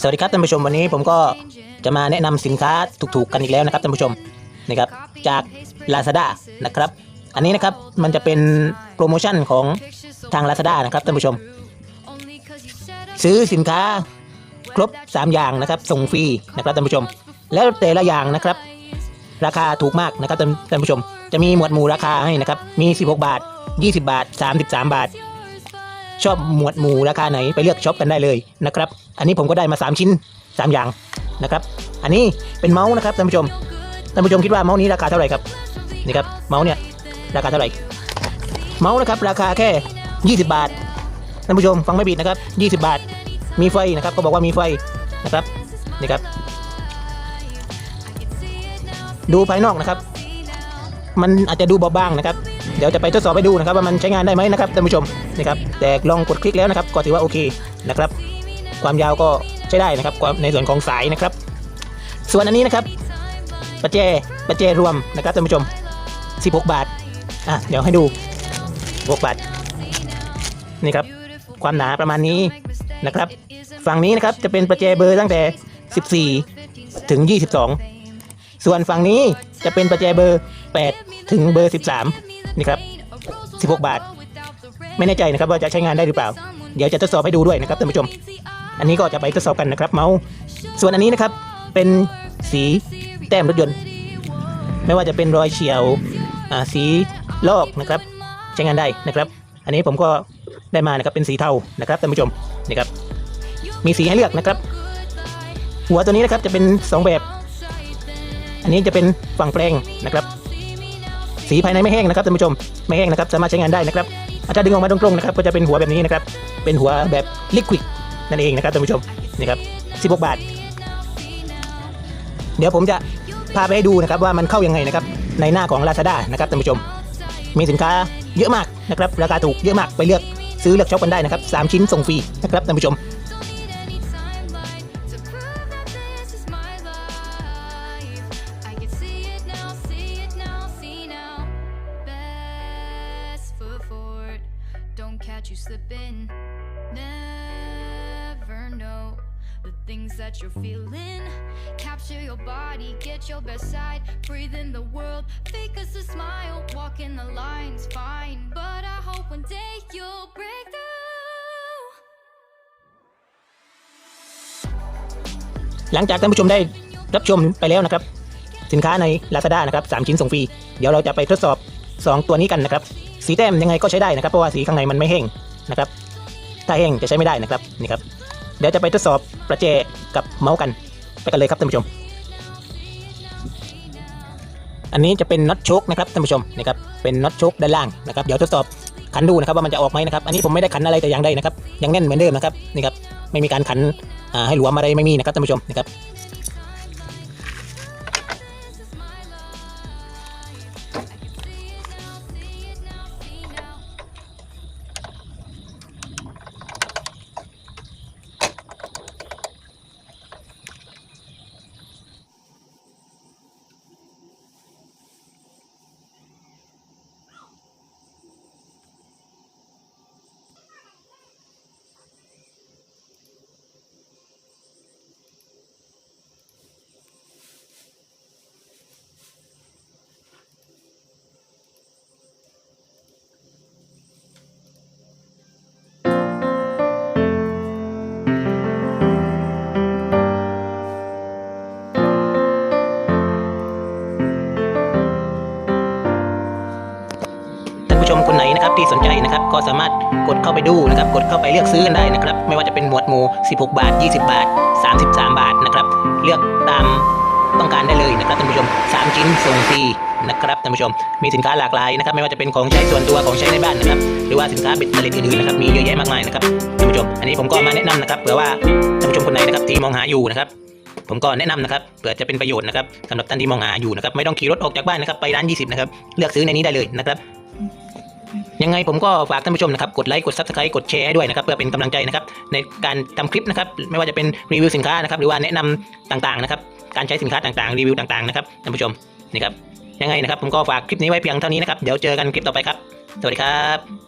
สวัสดีครับท่านผู้ชมวันนี้ผมก็จะมาแนะนำสินค้าถูกๆกันอีกแล้วนะครับท่านผู้ชมนะครับจาก Lazada นะครับ อันนี้นะครับมันจะเป็นโปรโมชั่นของทาง Lazada นะครับท่านผู้ชม ซื้อสินค้าครบ 3 อย่างนะครับ ส่งฟรีนะครับท่านผู้ชม แล้วแต่ละอย่างนะครับ ราคาถูกมากนะครับท่านท่านผู้ชม จะมีหมวดหมู่ราคาให้นะครับมี 16 บาท 20 บาท 33 บาท ชอบหมวดหมู่ราคาไหนไปเลือกช็อปกันได้เลยนะครับ อันนี้ผมก็ได้มา 3 ชิ้น 3 อย่างนะครับ อันนี้เป็นเมาส์นะครับท่านผู้ชมท่านผู้ชมคิดว่าเมาส์นี้ราคาเท่าไหร่ครับนี่ครับเมาส์เนี่ยราคาเท่าไหร่เมาส์นะครับราคาแค่ 20 บาทท่านผู้ชมฟังไม่ผิดนะครับ 20 บาท มีไฟนะครับก็บอกว่ามีไฟนะครับนี่ครับ ดูภายนอกนะครับ มันอาจจะดูเบาบางนะครับ เดี๋ยวจะไปทดสอบให้ดูนะครับว่ามันใช้งานได้ไหมนะครับท่านผู้ชมนะครับแต่ลองกดคลิกแล้วนะครับก็ถือว่าโอเคนะครับ ความยาวก็ใช้ได้นะครับในส่วนของสายนะครับ ส่วนอันนี้นะครับประแจประแจรวมนะครับท่านผู้ชม 16 บาทอะเดี๋ยวให้ดู16บาทนี่ครับความหนาประมาณนี้นะครับฝั่งนี้นะครับจะเป็นประแจเบอร์ตั้งแต่ 14 ถึง 22 ส่วนฝั่งนี้จะเป็นประแจเบอร์ 8 ถึงเบอร์ 13 นี่ครับ 16 บาท ไม่แน่ใจนะครับว่าจะใช้งานได้หรือเปล่า เดี๋ยวจะทดสอบให้ดูด้วยนะครับท่านผู้ชม อันนี้ก็จะไปทดสอบกันนะครับ เมาส์ส่วนอันนี้นะครับเป็นสีแต้มรถยนต์ ไม่ว่าจะเป็นรอยเฉียวอ่าสีลอกนะครับ ใช้งานได้นะครับ อันนี้ผมก็ได้มานะครับเป็นสีเทานะครับท่านผู้ชมนี่ครับมีสีให้เลือกนะครับ หัวตัวนี้นะครับจะเป็นสองแบบ อันนี้จะเป็นฝั่งแปลงนะครับ สีภายในไม่แห้งนะครับท่านผู้ชมไม่แห้งนะครับสามารถใช้งานได้นะครับอาถ้าดึงออกมาตรงๆนะครับก็จะเป็นหัวแบบนี้นะครับเป็นหัวแบบลิควิดนั่นเองนะครับท่านผู้ชมนี่ครับ16 บาท เดี๋ยวผมจะพาไปให้ดูนะครับว่ามันเข้ายังไงนะครับในหน้าของ Lazada นะครับท่านผู้ชม มีสินค้าเยอะมากนะครับราคาถูกเยอะมากไปเลือกซื้อเลือกช็อปกันได้นะครับสามชิ้นส่งฟรีนะครับท่านผู้ชม slipping. Never know the things that you're feeling. Capture your body, get your best side, breathe in the world, fake us a smile, walk in the lines, fine. But I hope one day you'll break through. หลังจากท่านผู้ชมได้รับชมไปแล้วนะครับ สินค้าใน Lazada นะครับสามชิ้นส่งฟรี เดี๋ยวเราจะไปทดสอบ 2 ตัวนี้กันนะครับ สีแต้มยังไงก็ใช้ได้นะครับ เพราะว่าสีข้างในมันไม่แห้ง นะครับ ถ้าแห้งจะใช้ไม่ได้นะครับนี่ครับ เดี๋ยวจะไปทดสอบประแจกับเมาส์กัน ไปกันเลยครับท่านผู้ชม อันนี้จะเป็นน็อตโชคนะครับท่านผู้ชมนี่ครับเป็นน็อตโชคด้านล่างนะครับเดี๋ยวทดสอบขันดูนะครับว่ามันจะออกไหมนะครับ อันนี้ผมไม่ได้ขันอะไรแต่อย่างใดนะครับยังแน่นเหมือนเดิมนะครับนี่ครับไม่มีการขันให้หลวมอะไรไม่มีนะครับท่านผู้ชมนี่ครับ ที่สนใจนะครับก็สามารถกดเข้าไปดูนะครับกดเข้าไปเลือกซื้อกันได้นะครับไม่ว่าจะเป็นหมวดหมู่ 16 บาท 20 บาท 33 บาทนะครับเลือกตามต้องการได้เลยนะครับท่านผู้ชม 3 ชิ้นส่งฟรีนะครับท่านผู้ชม มีสินค้าหลากหลายนะครับไม่ว่าจะเป็นของใช้ส่วนตัวของใช้ในบ้านนะครับหรือว่าสินค้าเบ็ดเล็ดอื่นๆนะครับมีเยอะแยะมากมายนะครับท่านผู้ชม อันนี้ผมก็มาแนะนำนะครับเผื่อว่าท่านผู้ชมคนไหนนะครับที่มองหาอยู่นะครับผมก็แนะนำนะครับเผื่อจะเป็นประโยชน์นะครับสำหรับท่านที่มองหาอยู่นะครับไม่ต้องขี่รถออกจากบ้านนะครับไปร้าน 20 นะครับ เลือกซื้อในนี้ได้เลยนะครับ ยังไงผมก็ฝากท่านผู้ชมนะครับกดไลค์กดซับสไครต์กดแชร์ด้วยนะครับเพื่อเป็นกำลังใจนะครับในการทำคลิปนะครับไม่ว่าจะเป็นรีวิวสินค้านะครับหรือว่าแนะนำต่างๆนะครับการใช้สินค้าต่างๆรีวิวต่างๆนะครับท่านผู้ชมนี่ครับยังไงนะครับผมก็ฝากคลิปนี้ไว้เพียงเท่านี้นะครับเดี๋ยวเจอกันคลิปต่อไปครับ สวัสดีครับ